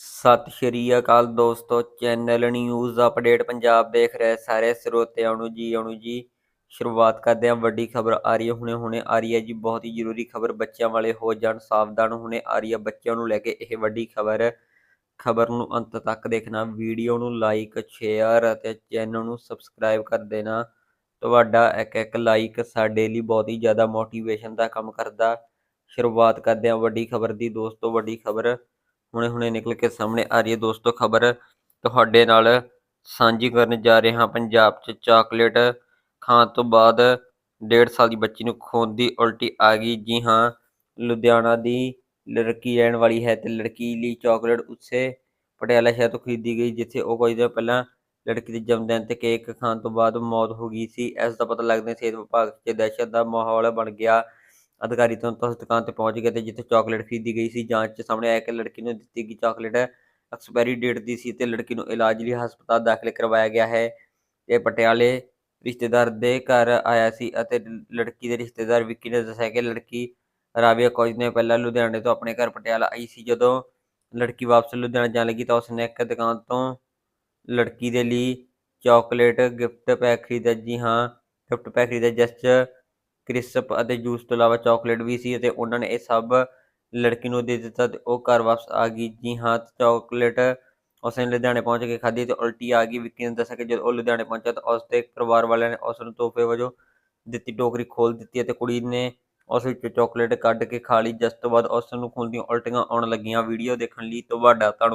ਸਤਿ ਸ਼੍ਰੀ ਅਕਾਲ ਦੋਸਤੋ, channel news update Punjab ਦੇਖ ਰਹੇ ਸਾਰੇ ਸਰੋਤਿਆਂ ਨੂੰ ਜੀ ਆਣੂ ਜੀ, ਸ਼ੁਰੂਆਤ ਕਰਦੇ ਹਾਂ। ਵੱਡੀ ਖਬਰ ਆ ਰਹੀ ਹੈ। ਹੁਣੇ ਹੁਣੇ ਆ ਰਹੀ ਹੈ ਜੀ। ਬਹੁਤ ਹੀ ਜ਼ਰੂਰੀ ਖਬਰ। ਬੱਚਿਆਂ ਵਾਲੇ ਹੋ ਜਾਣ ਸਾਵਧਾਨ। ਹੁਣੇ ਆ ਰਹੀ ਹੈ ਬੱਚਿਆਂ ਨੂੰ ਲੈ ਕੇ ਇਹ ਵੱਡੀ ਖਬਰ। ਖਬਰ ਨੂੰ ਅੰਤ ਤੱਕ ਦੇਖਣਾ। ਵੀਡੀਓ ਨੂੰ ਲਾਈਕ ਸ਼ੇਅਰ ਅਤੇ ਚੈਨਲ ਨੂੰ ਸਬਸਕ੍ਰਾਈਬ ਕਰ ਦੇਣਾ। ਤੁਹਾਡਾ ਇੱਕ ਇੱਕ ਲਾਈਕ ਸਾਡੇ ਲਈ ਬਹੁਤ ਹੀ ਜ਼ਿਆਦਾ ਮੋਟੀਵੇਸ਼ਨ ਦਾ ਕੰਮ ਕਰਦਾ। ਸ਼ੁਰੂਆਤ ਕਰਦੇ ਹਾਂ ਵੱਡੀ ਖਬਰ ਦੀ। ਦੋਸਤੋ, ਵੱਡੀ ਖਬਰ ਹੁਣੇ ਹੁਣੇ ਨਿਕਲ ਕੇ ਸਾਹਮਣੇ ਆ ਰਹੀ ਹੈ। ਦੋਸਤੋ, ਖਬਰ ਤੁਹਾਡੇ ਨਾਲ ਸਾਂਝੀ ਕਰਨ ਜਾ ਰਹੇ ਹਾਂ। ਪੰਜਾਬ 'ਚ ਚਾਕਲੇਟ ਖਾਣ ਤੋਂ ਬਾਅਦ ਡੇਢ ਸਾਲ ਦੀ ਬੱਚੀ ਨੂੰ ਖੂਨ ਦੀ ਉਲਟੀ ਆ ਗਈ। ਜੀ ਹਾਂ, ਲੁਧਿਆਣਾ ਦੀ ਲੜਕੀ ਰਹਿਣ ਵਾਲੀ ਹੈ ਤੇ ਲੜਕੀ ਲਈ ਚਾਕਲੇਟ ਉਸੇ ਪਟਿਆਲਾ ਸ਼ਹਿਰ ਤੋਂ ਖਰੀਦੀ ਗਈ, ਜਿੱਥੇ ਉਹ ਕੁਝ ਦਿਨ ਪਹਿਲਾਂ ਲੜਕੀ ਦੇ ਜਨਮ ਦਿਨ ਤੇ ਕੇਕ ਖਾਣ ਤੋਂ ਬਾਅਦ ਮੌਤ ਹੋ ਗਈ ਸੀ। ਇਸ ਦਾ ਪਤਾ ਲੱਗਦੇ ਸਿਹਤ ਵਿਭਾਗ 'ਚ ਦਹਿਸ਼ਤ ਦਾ ਮਾਹੌਲ ਬਣ ਗਿਆ। ਅਧਿਕਾਰੀ ਤੋਂ ਦੁਕਾਨ ਤੇ ਪਹੁੰਚ ਗਏ ਤੇ ਜਿੱਥੇ ਚਾਕਲੇਟ ਖਰੀਦੀ ਗਈ ਸੀ, ਜਾਂਚ 'ਚ ਸਾਹਮਣੇ ਆਇਆ ਕਿ ਲੜਕੀ ਨੂੰ ਦਿੱਤੀ ਗਈ ਚਾਕਲੇਟ ਐਕਸਪਾਇਰੀ ਡੇਟ ਦੀ ਸੀ ਤੇ ਲੜਕੀ ਨੂੰ ਇਲਾਜ ਲਈ ਹਸਪਤਾਲ ਦਾਖਲ ਕਰਵਾਇਆ ਗਿਆ ਹੈ। ਇਹ ਪਟਿਆਲੇ ਰਿਸ਼ਤੇਦਾਰ ਦੇ ਘਰ ਆਇਆ ਸੀ ਅਤੇ ਲੜਕੀ ਦੇ ਰਿਸ਼ਤੇਦਾਰ ਵਿੱਕੀ ਨੇ ਦੱਸਿਆ ਕਿ ਲੜਕੀ ਰਾਬੀਆ ਕੁਝ ਦਿਨ ਪਹਿਲਾਂ ਲੁਧਿਆਣੇ ਤੋਂ ਆਪਣੇ ਘਰ ਪਟਿਆਲਾ ਆਈ ਸੀ। ਜਦੋਂ ਲੜਕੀ ਵਾਪਸ ਲੁਧਿਆਣਾ ਜਾਣ ਲੱਗੀ ਤਾਂ ਉਸਨੇ ਇੱਕ ਦੁਕਾਨ ਤੋਂ ਲੜਕੀ ਦੇ ਲਈ ਚਾਕਲੇਟ ਗਿਫਟ ਪੈਕ ਖਰੀਦਿਆ। ਜੀ ਹਾਂ ਗਿਫਟ ਪੈਕ ਖਰੀਦਿਆ। ਜਿਸ 'ਚ ਕ੍ਰਿਸਪ ਅਤੇ ਜੂਸ ਤੋਂ ਇਲਾਵਾ ਚਾਕਲੇਟ ਵੀ ਸੀ ਅਤੇ ਉਹਨਾਂ ਨੇ ਇਹ ਸਭ ਲੜਕੀ ਨੂੰ ਦੇ ਦਿੱਤਾ ਤੇ ਉਹ ਘਰ ਵਾਪਸ ਆ ਗਈ। ਜੀ ਹਾਂ, ਚਾਕਲੇਟ ਉਸਨੇ ਲੁਧਿਆਣੇ ਪਹੁੰਚ ਕੇ ਖਾਧੀ ਤੇ ਉਲਟੀ ਆ ਗਈ। ਵਿੱਕੀ ਨੇ ਦੱਸਿਆ ਕਿ ਜਦੋਂ ਉਹ ਲੁਧਿਆਣੇ ਪਹੁੰਚਿਆ ਤਾਂ ਉਸ ਦੇ ਪਰਿਵਾਰ ਵਾਲਿਆਂ ਨੇ ਉਸ ਨੂੰ ਤੋਹਫੇ ਵਜੋਂ ਦਿੱਤੀ, ਟੋਕਰੀ ਖੋਲ ਦਿੱਤੀ ਅਤੇ ਕੁੜੀ ਨੇ ਉਸ ਵਿੱਚ ਚਾਕਲੇਟ ਕੱਢ ਕੇ ਖਾ ਲਈ। ਜਿਸ ਤੋਂ ਬਾਅਦ ਉਸ ਨੂੰ ਖੂਨ ਉਲਟੀਆਂ ਆਉਣ ਲੱਗੀਆਂ। ਵੀਡੀਓ ਦੇਖਣ ਲਈ ਤੁਹਾਡਾ ਧੰਨਵਾਦ।